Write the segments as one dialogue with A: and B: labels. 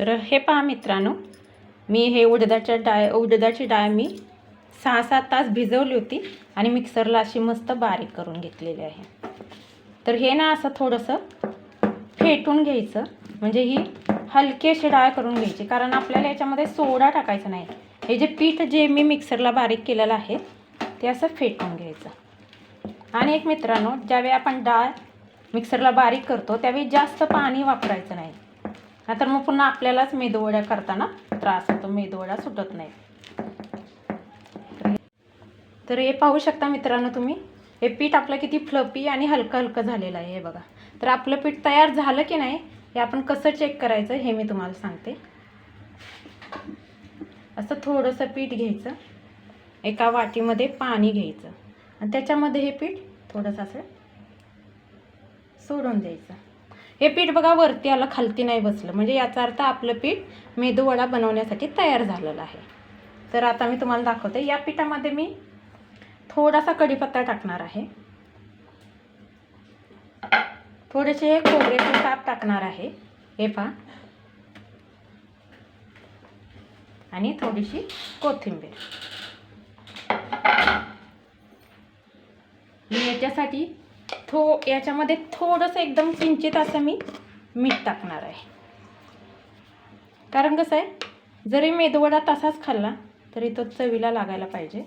A: तर हे पहा मित्रांनो. मी हे उडदाच्या डाळ उडदाची डाळ मी सहा सात तास भिजवली होती आणि मिक्सरला अशी मस्त बारीक करून घेतलेली आहे. तर हे ना असं थोडंसं फेटून घ्यायचं. म्हणजे ही हलकी अशी डाळ करून घ्यायची. कारण आपल्याला याच्यामध्ये सोडा टाकायचा नाही. हे जे पीठ जे मी मिक्सरला बारीक केलेलं आहे ते असं फेटून घ्यायचं. आणि एक मित्रांनो ज्यावेळी आपण डाळ मिक्सरला बारीक करतो त्यावेळी जास्त पाणी वापरायचं नाही. नाहीतर मग पुन्हा आपल्यालाच मेदुवड्या करताना त्रास होतो मेदूवडा सुटत नाही. तर हे पाहू शकता मित्रांनो तुम्ही हे पीठ आपलं किती फ्लपी आणि हलकं हलकं झालेलं आहे हे बघा. तर आपलं पीठ तयार झालं की नाही हे आपण कसं चेक करायचं हे मी तुम्हाला सांगते. असं थोडंसं पीठ घ्यायचं एका वाटीमध्ये पाणी घ्यायचं. आणि त्याच्यामध्ये हे पीठ थोडंसं असं सोडून द्यायचं. हे पीठ बघा वरती आलं खालती नाही बसलं. म्हणजे याचा अर्थ आपलं पीठ मेदूवडा बनवण्यासाठी तयार झालेलं आहे. तर आता मी तुम्हाला दाखवते. या पिठामध्ये मी थोडासा कढीपत्ता टाकणार आहे. थोडेसे खोबऱ्याचे ताप टाकणार आहे. हे पहा. आणि थोडीशी कोथिंबीर. मी याच्यासाठी थो याच्यामध्ये थोडंसं एकदम किंचित असं मी मीठ टाकणार आहे. कारण कसं आहे जरी मेदवडा तसाच खाल्ला तरी तो चवीला लागायला पाहिजे.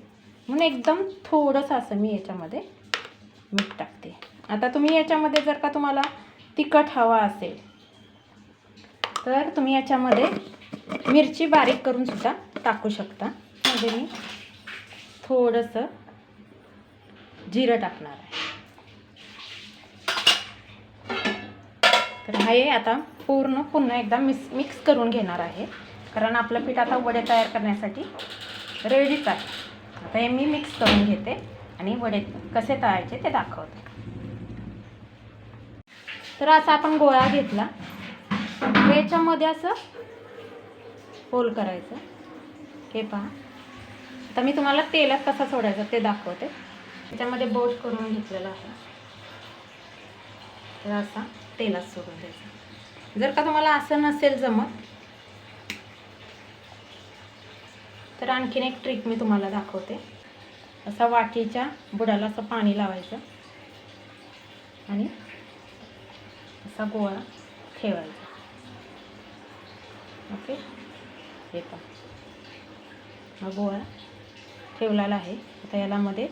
A: म्हणून एकदम थोडंसं असं मी याच्यामध्ये मीठ टाकते. आता तुम्ही याच्यामध्ये जर का तुम्हाला तिखट हवा असेल तर तुम्ही याच्यामध्ये मिरची बारीक करून सुद्धा टाकू शकता. म्हणजे मी थोडंसं जिरं टाकणार आहे. तर हे आता पूर्ण पुन्हा एकदा मिक्स मिक्स करून घेणार आहे. कारण आपलं पीठ आता वडे तयार करण्यासाठी रेडीच आहे. आता हे मी मिक्स करून घेते आणि वडे कसे तळायचे ते दाखवते. तर असा आपण गोळा घेतला. याच्यामध्ये असं होल करायचं. हे पहा. आता मी तुम्हाला तेलात कसा सोडायचा ते दाखवते. त्याच्यामध्ये बोट करून घेतलेला आहे. तर असा. तेलात सोडून द्यायचं. जर का तुम्हाला असं नसेल जमत तर आणखीन एक ट्रिक मी तुम्हाला दाखवते. असा वाटीच्या बुडाला असं पाणी लावायचं आणि असा गोळा ठेवायचा. ओके? हे पण गोळा ठेवलेला आहे. आता याला मध्ये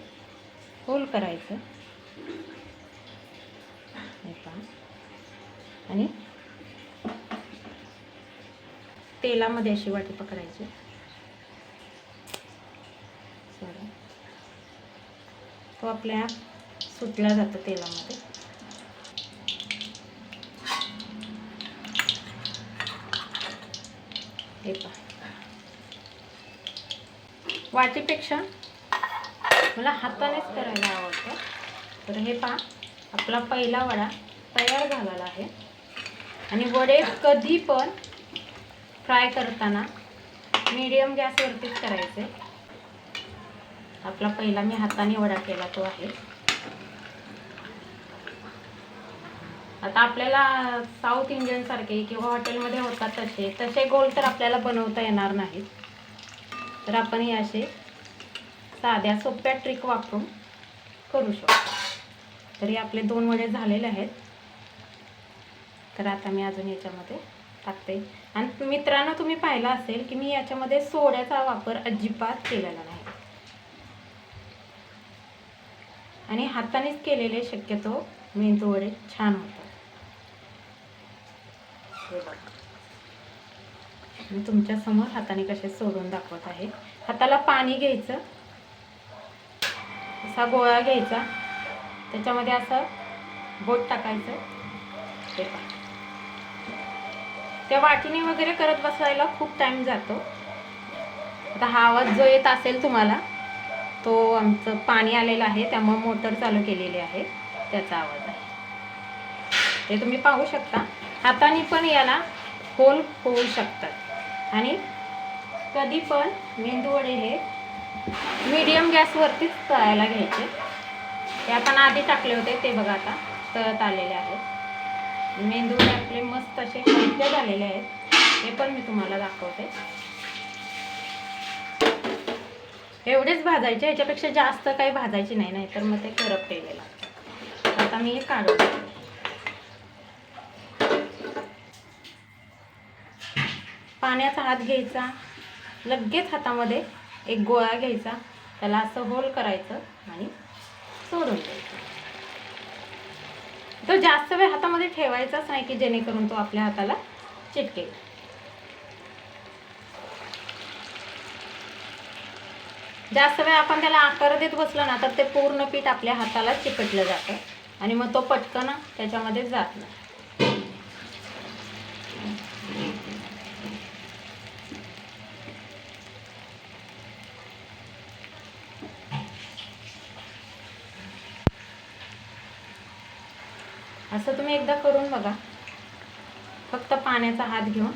A: होल करायचं. हे पण आणि तेलामध्ये अशी वाटी पकडायची. तो आपल्या सुटला जातो तेलामध्ये. हे पहा. वाटीपेक्षा मला हातानेच करायला आवडतं. तर हे पहा आपला पहिला वडा तयार झालेला आहे. आणि वडे कधी पण फ्राय करताना मीडियम गॅसवरतीच करायचे. आपला पहिला मी हाताने वडा केला तो आहे. आता आपल्याला साऊथ इंडियन सारखे किंवा हॉटेलमध्ये होतात तसे तसे गोल तर आपल्याला बनवता येणार नाहीत. तर आपण हे असे साध्या सोप्या ट्रिक वापरून करू शकतो. तरी आपले दोन वडे झालेले आहेत. तर आता मी अजून याच्यामध्ये टाकते. आणि मित्रांनो तुम्ही पाहिलं असेल की मी याच्यामध्ये सोड्याचा वापर अजिबात केलेला नाही. आणि हातानेच केलेले शक्यतो मेंदू वडे छान होतात. मी तुमच्यासमोर हाताने कसे सोडून दाखवत आहे. हाताला पाणी घ्यायचं. असा गोळा घ्यायचा. त्याच्यामध्ये असं बोट टाकायचं. पहा. त्या वाटीने वगैरे करत बसायला खूप टाईम जातो. आता हा आवाज जो येत असेल तुम्हाला तो आमचं पाणी आलेलं आहे त्यामुळे मोटर चालू केलेली आहे. त्याचा आवाज आहे. ते तुम्ही पाहू शकता. हाताने पण याला होल होऊ शकतात. आणि कधी पण मेंदू वडे हे मीडियम गॅसवरतीच तळायला घ्यायचे. ते आपण आधी टाकले होते ते बघा आता तळत आलेले आहेत. मेंदू आपले मस्त असे हलके झालेले आहेत. हे पण मी तुम्हाला दाखवते. एवढेच भाजायचे याच्यापेक्षा जास्त काही भाजायचे नाही नाही तर मग ते करपलेले लागतात आता मी हे काढून पाण्याचा हात घ्यायचा लगेच हातामध्ये एक गोळा घ्यायचा त्याला असं होल करायचं आणि सोडून द्यायचं. तो जास्त वेळ हातामध्ये ठेवायचाच नाही की जेणेकरून तो आपल्या हाताला चिटकेल. जास्त वेळ आपण त्याला आकार देत बसलो ना तर ते पूर्ण पीठ आपल्या हाताला चिकटलं जातं आणि मग तो पटकन त्याच्यामध्ये जात नाही. असं तुम्ही एकदा करून बघा. फक्त पाण्याचा हात घेऊन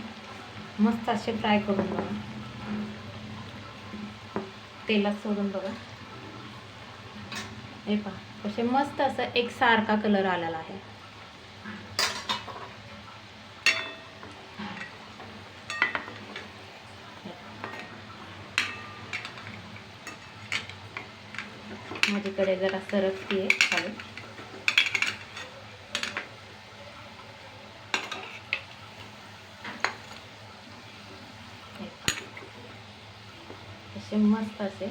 A: मस्त असे फ्राय करून बघा. तेलात सोडून बघा. हे पहा कसे मस्त असं एक सारखा कलर आलेला आहे. माझ्याकडे जरा सरकती आहे खाली. असे मस्त असे.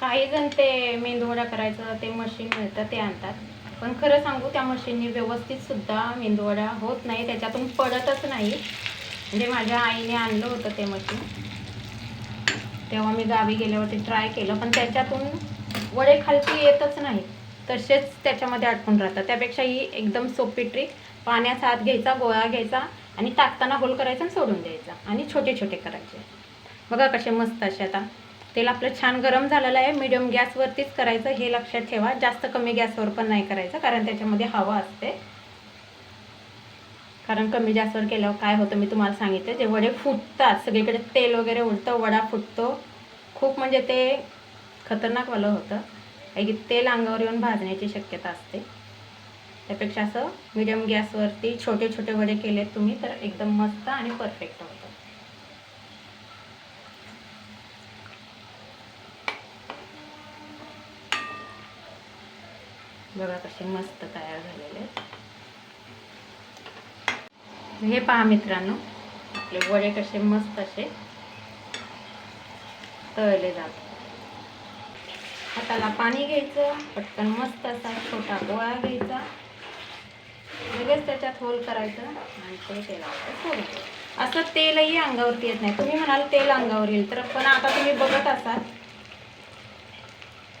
A: काही जण ते मेंदूवडा करायचं ते मशीन मिळतं ते आणतात. पण खरं सांगू त्या मशीनने व्यवस्थितसुद्धा मेंदूवडा होत नाही. त्याच्यातून पडतच नाही. म्हणजे माझ्या आईने आणलं होतं ते मशीन तेव्हा मी गावी गेल्यावरती ट्राय केलं पण त्याच्यातून वडे खालती येतच नाही. तसेच त्याच्यामध्ये अडकून राहतात. त्यापेक्षा ही एकदम सोपी ट्रिक पाण्याचा हात घ्यायचा गोळा घ्यायचा आणि टाकताना होल करायचा आणि सोडून द्यायचा. आणि छोटे छोटे करायचे. बघा कसे मस्त असे आता. तेल आपलं छान गरम झालेलं आहे. मीडियम गॅसवरतीच करायचं हे लक्षात ठेवा. जास्त कमी गॅसवर पण नाही करायचं कारण त्याच्यामध्ये हवा असते. कारण कमी गॅसवर केल्यावर काय होतं मी तुम्हाला सांगितलं जे वडे फुटतात सगळीकडे तेल वगैरे उडतं वडा फुटतो. खूप म्हणजे ते खतरनाकवालं होतं. काही की तेल अंगावर येऊन भाजण्याची शक्यता असते. त्यापेक्षा असं मीडियम गॅसवरती छोटे छोटे वडे केलेत तुम्ही तर एकदम मस्त आणि परफेक्ट होतं. बघा कसे मस्त तयार झालेले आहेत. हे पहा मित्रांनो आपले वडे कसे मस्त असे तळले जातात. हाताला पाणी घ्यायचं पटकन मस्त असा छोटा गोळा घ्यायचा. लगेच त्याच्यात होल करायचं आणि ते तेलावर सोडून असं तेलही अंगावरती येत नाही. तुम्ही म्हणाल तेल अंगावर येईल तर पण आता तुम्ही बघत असाल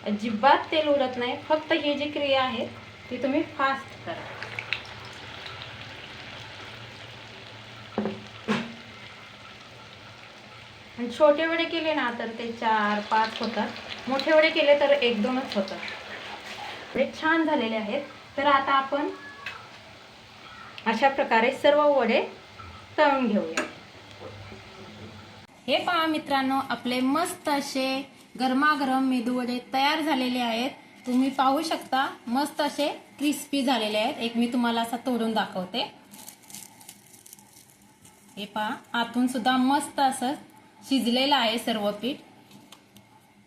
A: अजिबात तेल उरत नाही. फक्त ही जी क्रिया आहे ती तुम्ही फास्ट करा. आणि छोटे वडे केले ना तर ते चार पाच होतात. मोठे वडे केले तर एक दोनच होतात. ते छान झालेले आहेत. तर आता आपण अशा प्रकारे सर्व वडे तळून घेऊया. हे पहा मित्रांनो आपले मस्त असे गरमागरम मेदूवडे तयार झालेले आहेत. तुम्ही पाहू शकता मस्त असे क्रिस्पी झालेले आहेत. एक मी तुम्हाला असा तोडून दाखवते. हे पहा आतून सुद्धा मस्त असं शिजलेलं आहे सर्व पीठ.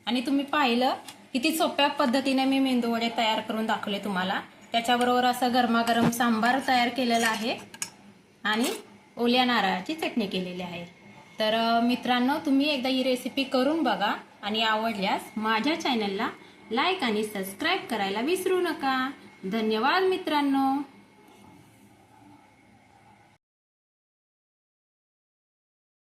A: आणि तुम्ही पाहिलं किती सोप्या पद्धतीने मी मेंदूवडे तयार करून दाखवले तुम्हाला. त्याच्याबरोबर असं गरमागरम सांबार तयार केलेला आहे. आणि ओल्या नारळाची चटणी केलेली आहे. तर मित्रांनो तुम्ही एकदा ही रेसिपी करून बघा. आणि आवडल्यास माझ्या चॅनलला लाईक आणि सबस्क्राईब करायला विसरू नका. धन्यवाद मित्रांनो.